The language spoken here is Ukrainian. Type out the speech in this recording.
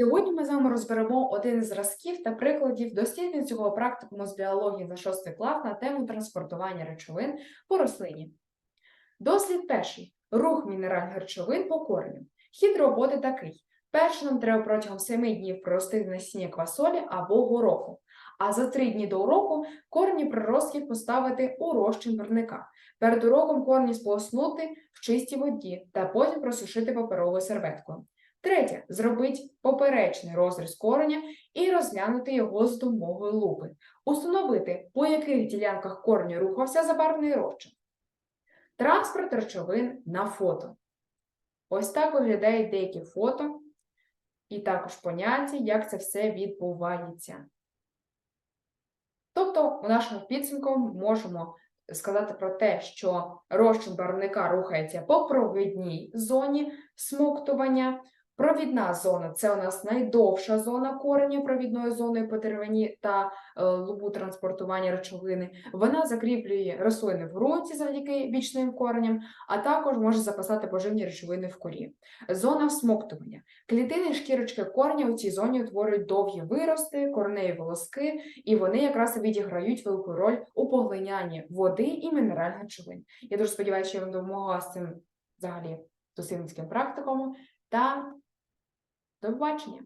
Сьогодні ми з вами розберемо один із зразків та прикладів дослідницького практикуму з біології за 6 клас на тему транспортування речовин по рослині. Дослід перший. Рух мінеральних речовин по кореню. Хід роботи такий. Перше нам треба протягом 7 днів проростити насіння квасолі або гороху, а за 3 дні до уроку корені приростків поставити у розчин парника. Перед уроком корені сполоснути в чистій воді та потім просушити паперовою серветкою. Третє зробить поперечний розріз кореня і розглянути його з допомогою лупи. Установити, по яких ділянках кореню рухався забарвлений розчин. Транспорт речовин на фото. Ось так виглядають деякі фото, і також поняття, як це все відбувається. Тобто, у нашому підсумку можемо сказати про те, що розчин барвника рухається по провідній зоні смоктування. Провідна зона це у нас найдовша зона корення провідної зони по деревині та е, лубу транспортування речовини. Вона закріплює рослини в ґрунті завдяки бічним кореням, а також може запасати поживні речовини в корі. Зона всмоктування. Клітини шкірочки кореня у цій зоні утворюють довгі вирости, кореневі волоски, і вони якраз відіграють велику роль у поглинянні води і мінеральних речовин. Я дуже сподіваюся, що я вам допомогла з цим взагалі дослідницьким практиком. Та до побачення!